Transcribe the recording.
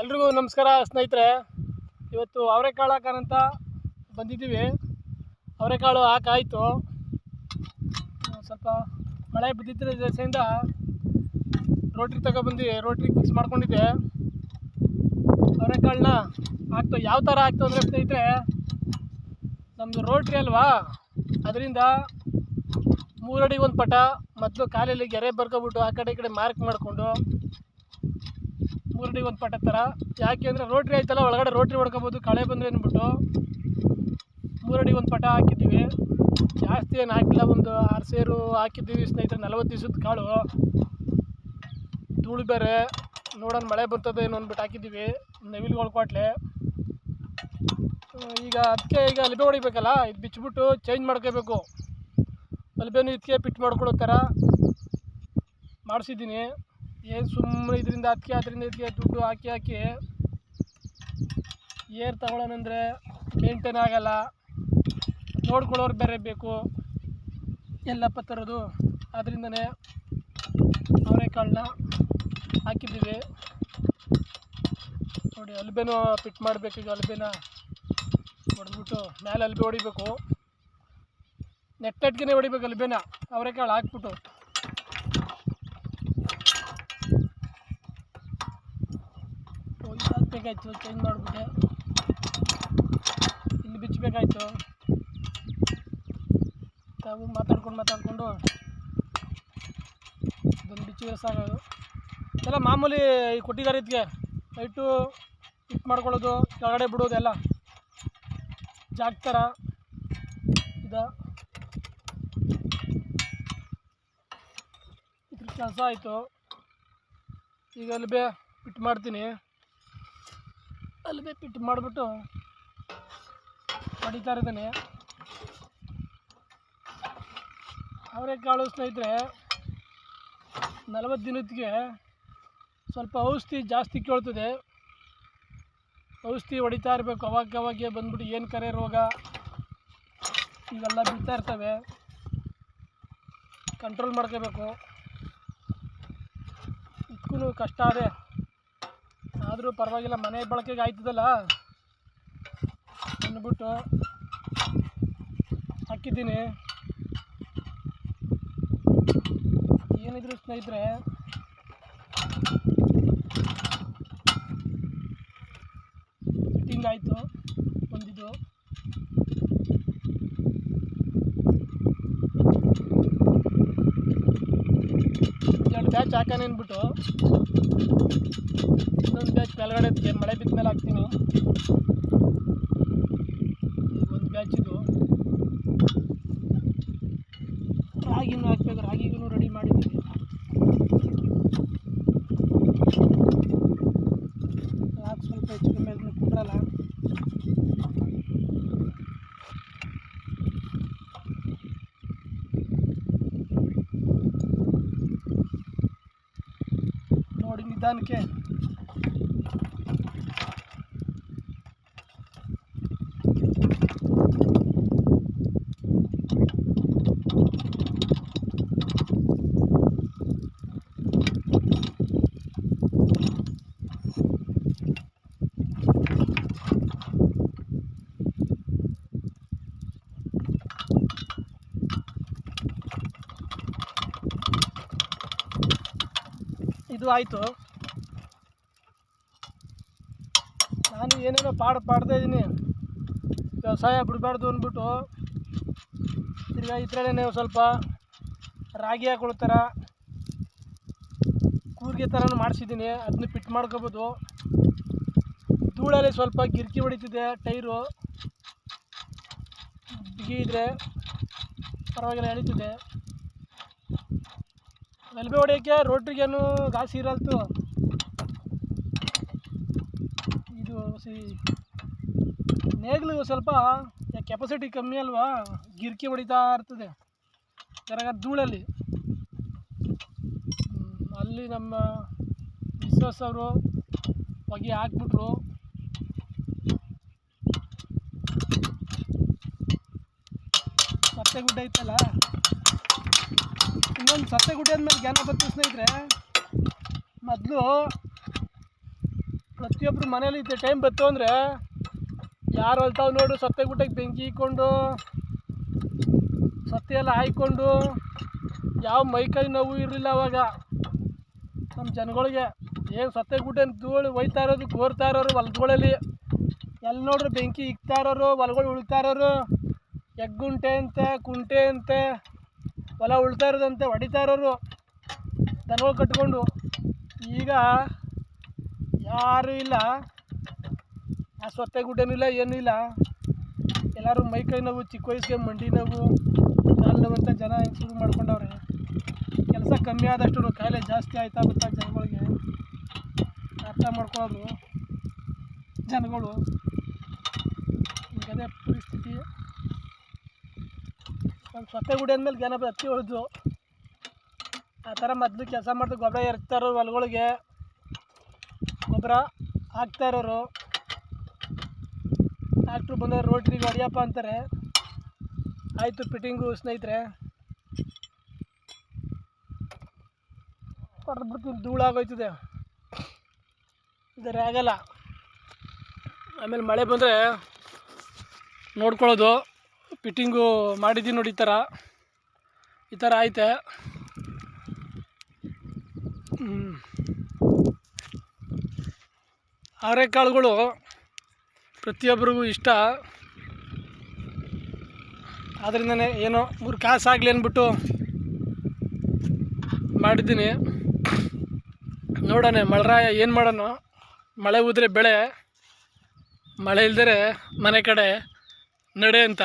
ಎಲ್ರಿಗೂ ನಮಸ್ಕಾರ ಸ್ನೇಹಿತರೆ. ಇವತ್ತು ಅವರೆಕಾಳು ಹಾಕೋಣಂತ ಬಂದಿದ್ದೀವಿ. ಅವರೆಕಾಳು ಹಾಕಾಯಿತು. ಸ್ವಲ್ಪ ಮಳೆ ಬಿದ್ದಿದ್ದ ದೆಸೆಯಿಂದ ರೋಟ್ರಿ ತಗೊಬಂದು ರೋಟ್ರಿ ಮಿಕ್ಸ್ ಮಾಡ್ಕೊಂಡಿದ್ದೆ. ಅವರೆಕಾಳನ್ನ ಹಾಕ್ತು, ಯಾವ ಥರ ಹಾಕ್ತು ಅಂದರೆ ಸ್ನೇಹಿತರೆ ನಮ್ಮದು ರೋಟ್ರಿ ಅಲ್ವಾ? ಅದರಿಂದ ಮೂರಡಿಗೆ ಒಂದು ಪಟ, ಮೊದಲು ಕಾಲಲ್ಲಿ ಗೆರೆ ಬರ್ಕೊಬಿಟ್ಟು ಆ ಕಡೆ ಈ ಕಡೆ ಮಾರ್ಕ್ ಮಾಡಿಕೊಂಡು ಮೂರಡಿಗೆ ಒಂದು ಪಟ ಥರ ಯಾಕೆ ಅಂದರೆ ರೋಟ್ರಿ ಆಯ್ತಲ್ಲ, ಒಳಗಡೆ ರೋಟ್ರಿ ಹೊಡ್ಕೊಬೋದು, ಕಳೆ ಬಂದರೆ ಅಂದ್ಬಿಟ್ಟು ಮೂರಡಿ ಒಂದು ಪಟ ಹಾಕಿದ್ದೀವಿ. ಜಾಸ್ತಿ ಏನು ಹಾಕಿಲ್ಲ, ಒಂದು ಆರು ಸೇರು ಹಾಕಿದ್ದೀವಿ ಸ್ನೇಹಿತರೆ, ನಲವತ್ತು ದಿವಸದ ಕಾಳು. ಧೂಳು ಬೇರೆ, ನೋಡೋಣ ಮಳೆ ಬರ್ತದೆ ಏನು ಅಂದ್ಬಿಟ್ಟು ಹಾಕಿದ್ದೀವಿ, ನವಿಲುಗಳು ಕೊಟ್ಲೆ ಈಗ ಅದಕ್ಕೆ ಈಗ ಅಲ್ಬೆ ಹೊಡಿಬೇಕಲ್ಲ, ಇದು ಬಿಚ್ಚಿಬಿಟ್ಟು ಚೇಂಜ್ ಮಾಡ್ಕೋಬೇಕು. ಅಲ್ಬೇನು ಇದಕ್ಕೆ ಪಿಟ್ ಮಾಡ್ಕೊಳ್ಳೋ ಥರ ಮಾಡಿಸಿದ್ದೀನಿ. ಏನು ಸುಮ್ಮನೆ ಇದರಿಂದ ಅದಕ್ಕೆ ಅದರಿಂದ ಇದಕ್ಕೆ ದುಡ್ಡು ಹಾಕಿ ಹಾಕಿ ಏರ್ ತಗೊಳ್ಳೋಣಂದರೆ ಮೇಂಟೈನ್ ಆಗಲ್ಲ. ನೋಡ್ಕೊಳ್ಳೋರು ಬೇರೆ ಬೇಕು. ಎಲ್ಲಪ್ಪ ತರೋದು ಅದರಿಂದನೇ ಅವರೆಕಾಳನ್ನ ಹಾಕಿದ್ದೀವಿ. ನೋಡಿ, ಅಲ್ಬೇನು ಪಿಟ್ ಮಾಡಬೇಕು. ಈಗ ಅಲ್ಬೇನ ಹೊಡೆದ್ಬಿಟ್ಟು ಮೇಲೆ ಅಲ್ಬೆ ಹೊಡಿಬೇಕು. ನೆಟ್ ಹೊಡಿಬೇಕು ಅಲ್ಬೇನ. ಅವರೆಕಾಳು ಹಾಕ್ಬಿಟ್ಟು. ಹೋಗಿ ಹಾಕ್ಬೇಕಾಯ್ತು ಚೇಂಜ್ ಮಾಡಿಬಿಟ್ಟೆ. ಇಲ್ಲಿ ಬಿಚ್ಚಬೇಕಾಯ್ತು ತಾವು ಮಾತಾಡ್ಕೊಂಡು ಮಾತಾಡಿಕೊಂಡು ಇದನ್ನು ಬಿಚ್ಚಿದ್ರೆ ಸಾಕು ಎಲ್ಲ ಮಾಮೂಲಿ ಈ ಕೊಟ್ಟಿದ್ದಾರೆ ಇದಕ್ಕೆ. ಲೈಟು ಫಿಟ್ ಮಾಡ್ಕೊಳ್ಳೋದು, ಕೆಳಗಡೆ ಬಿಡೋದು ಎಲ್ಲ. ಜಾಗ ಥರ ಇದು. ಇದ್ರ ಕೆಲಸ ಆಯಿತು. ಈಗ ಅಲ್ಲಿ ಬೇ ಫಿಟ್ ಮಾಡ್ತೀನಿ. ಅಲ್ಲಿ ಪಿಟ್ ಮಾಡಿಬಿಟ್ಟು ಹೊಡಿತಾ ಇದ್ದಾನೆ ಅವರೆಕಾಳು ಸ್ನೇಹಿತರೆ, ನಲವತ್ತು ದಿನಕ್ಕೆ ಸ್ವಲ್ಪ ಔಷಧಿ ಜಾಸ್ತಿ ಕೇಳ್ತದೆ. ಔಷಧಿ ಹೊಡಿತಾ ಇರಬೇಕು, ಅವಾಗ ಅವಾಗೆ ಬಂದ್ಬಿಟ್ಟು ಏನು ಕರೆ ರೋಗ ಇವೆಲ್ಲ ಬೀಳ್ತಾ ಇರ್ತವೆ. ಕಂಟ್ರೋಲ್ ಮಾಡ್ಕೋಬೇಕು. ಇದಕ್ಕೂ ಕಷ್ಟ ಅದೇ. ಆದರೂ ಪರವಾಗಿಲ್ಲ ಮನೆ ಬಳಕೆಗೆ ಆಯ್ತದಲ್ಲ? ಅಂದ್ಬಿಟ್ಟು ಹಾಕಿದ್ದೀನಿ. ಏನಿದ್ರು ಸ್ನೇಹಿತರೆ ಫಿಟ್ಟಿಂಗ್ ಆಯಿತು ಬಂದಿದ್ದು. ಬ್ಯಾಚ್ ಹಾಕೋಣ ಅಂದ್ಬಿಟ್ಟು ಇನ್ನೊಂದು ಬ್ಯಾಚ್ ಎತ್ತಿ ಮಳೆ ಬಿದ್ದ ಮೇಲೆ ಹಾಕ್ತೀನಿ. ಒಂದು ಬ್ಯಾಚ್ ಇದು. ನೋಡಿ ನಿಧಾನಕ್ಕೆ ಇದು ಆಯಿತು. ನಾನು ಏನೇನೋ ಪಾಡು ಪಾಡ್ತಾ ಇದ್ದೀನಿ. ವ್ಯವಸಾಯ ಬಿಡಬಾರ್ದು ಅಂದ್ಬಿಟ್ಟು ತಿರ್ಗಾ ಇದ್ರಲ್ಲೇ ಸ್ವಲ್ಪ ರಾಗಿ ಹಾಕೊಳ್ತಾರ. ಕೂರ್ಗೆ ಥರನೂ ಮಾಡಿಸಿದ್ದೀನಿ ಅದನ್ನ ಫಿಟ್ ಮಾಡ್ಕೋಬೋದು. ಧೂಳಲ್ಲಿ ಸ್ವಲ್ಪ ಗಿರ್ಕಿ ಹೊಡಿತಿದೆ ಟೈರು. ಬಿಗಿ ಇದ್ರೆ ಪರವಾಗಿಲ್ಲ ಎಳಿತಿದೆ. ಎಲ್ಬೆ ಹೊಡೆಯೋಕ್ಕೆ ರೋಟ್ರಿಗೇನು ಗಾಸಿ ಇರಲ್ತು ಇದು ಸಿ ನೇಗಿಲು ಸ್ವಲ್ಪ ಕೆಪಾಸಿಟಿ ಕಮ್ಮಿ ಅಲ್ವಾ? ಗಿರ್ಕಿ ಹೊಡಿತಾ ಇರ್ತದೆ. ಜರಗ ಧೂಳಲ್ಲಿ. ಅಲ್ಲಿ ನಮ್ಮ ಮಿಸ್ಸಸ್ ಅವರು ಹೊಗೆ ಹಾಕ್ಬಿಟ್ರು. ಸತ್ತೆ ಗುಡ್ಡ ಇತ್ತಲ್ಲ? ಇನ್ನೊಂದು ಸತ್ತೆ ಗುಡ್ಡ ಅಂದಮೇಲೆ ಜ್ಞಾನ ಬಂತು ಸ್ನೇಹಿತರೆ, ಮೊದಲು ಪ್ರತಿಯೊಬ್ಬರು ಮನೇಲಿ ಇದ್ದ ಟೈಮ್ ಬತ್ತು ಅಂದರೆ ಯಾರು ಅಳ್ತಾವ್ ನೋಡು, ಸತ್ತೆ ಗುಟ್ಟಕ್ಕೆ ಬೆಂಕಿ ಇಕ್ಕೊಂಡು, ಸತ್ತೆ ಎಲ್ಲ ಹಾಯ್ಕೊಂಡು, ಯಾವ ಮೈಕೈ ನೋವು ಇರಲಿಲ್ಲ ಅವಾಗ. ನಮ್ಮ ಜನಗಳಿಗೆ ಏನು ಸತ್ತೆ ಗುಡ್ಡ ಧೂಳು ಒಯ್ತಾ ಇರೋದು ಕೋರ್ತಾ ಇರೋರು ಹೊಲ್ಗಳಲ್ಲಿ. ಎಲ್ಲಿ ನೋಡ್ರಿ ಬೆಂಕಿ ಇಕ್ತಾ ಇರೋರು, ಹೊಲ್ಗಳು ಉಳ್ತಾ ಇರೋರು, ಎಗ್ಗುಂಟೆ ಅಂತೆ, ಕುಂಟೆ ಅಂತೆ, ಹೊಲ ಉಳ್ತಾ ಇರೋದಂತೆ, ಹೊಡಿತಾ ಇರೋರು. ದನಗಳು ಕಟ್ಕೊಂಡು ಈಗ ಯಾರೂ ಇಲ್ಲ. ಆ ಸೊತ್ತೆ ಗುಡ್ಡೇನಿಲ್ಲ ಏನೂ ಇಲ್ಲ. ಎಲ್ಲರೂ ಮೈಕೈ ನೋವು, ಚಿಕ್ಕ ವಯಸ್ಸಿಗೆ ಮಂಡಿ ನೋವು ಕಾಲು ನೋವು ಅಂತ ಜನ ಶುರು ಮಾಡ್ಕೊಂಡವ್ರೆ. ಕೆಲಸ ಕಮ್ಮಿ ಆದಷ್ಟು ಕಾಯಿಲೆ ಜಾಸ್ತಿ ಆಯ್ತಾ ಬರ್ತಾ ಜನಗಳಿಗೆ. ಅರ್ಥ ಮಾಡ್ಕೊಳ್ಳೋದು ಜನಗಳು. ಅದೇ ಪರಿಸ್ಥಿತಿ. ಒಂದು ಸೊತ್ತೆ ಗುಡಿ ಅಂದಮೇಲೆ ಜನ ಹತ್ತಿ ಹೊಡೆದು ಆ ಥರ ಮೊದಲು ಕೆಲಸ ಮಾಡಿದ್ರು ಗೊಬ್ಬರ ಇರ್ತಾರೋ ಹೊಲಗಳಿಗೆ. ಗೊಬ್ಬರ ಹಾಕ್ತಾ ಇರೋರು ಟ್ಯಾಕ್ಟ್ರು ಬಂದವರು ರೋಟ್ರಿಗೆ ಹೊಡಿಯಪ್ಪ ಅಂತಾರೆ. ಆಯಿತು ಫಿಟ್ಟಿಂಗು ಸ್ನೇಹಿತರೆ. ಹೊರಬಿಡ್ತೀನಿ ಧೂಳಾಗೋಯ್ತದೆ ಇದರ ಆಗಲ್ಲ. ಆಮೇಲೆ ಮಳೆ ಬಂದರೆ ನೋಡ್ಕೊಳ್ಳೋದು. ಫಿಟ್ಟಿಂಗು ಮಾಡಿದ್ದೀನಿ ನೋಡಿ, ಈ ಥರ. ಈ ಥರ ಐತೆ. ಹ್ಮ್. ಅವರೆಕಾಳುಗಳು ಪ್ರತಿಯೊಬ್ಬರಿಗೂ ಇಷ್ಟ. ಆದ್ರಿಂದನೇ ಏನೋ ಮೂರು ಕಾಸು ಆಗಲಿ ಅಂದ್ಬಿಟ್ಟು ಮಾಡಿದ್ದೀನಿ. ನೋಡೋಣ ಮಳರಾಯ ಏನು ಮಾಡೋಣ? ಮಳೆ ಉದ್ರೆ ಬೆಳೆ, ಮಳೆ ಇಲ್ದರೆ ಮನೆ ಕಡೆ ನಡೆ ಅಂತ.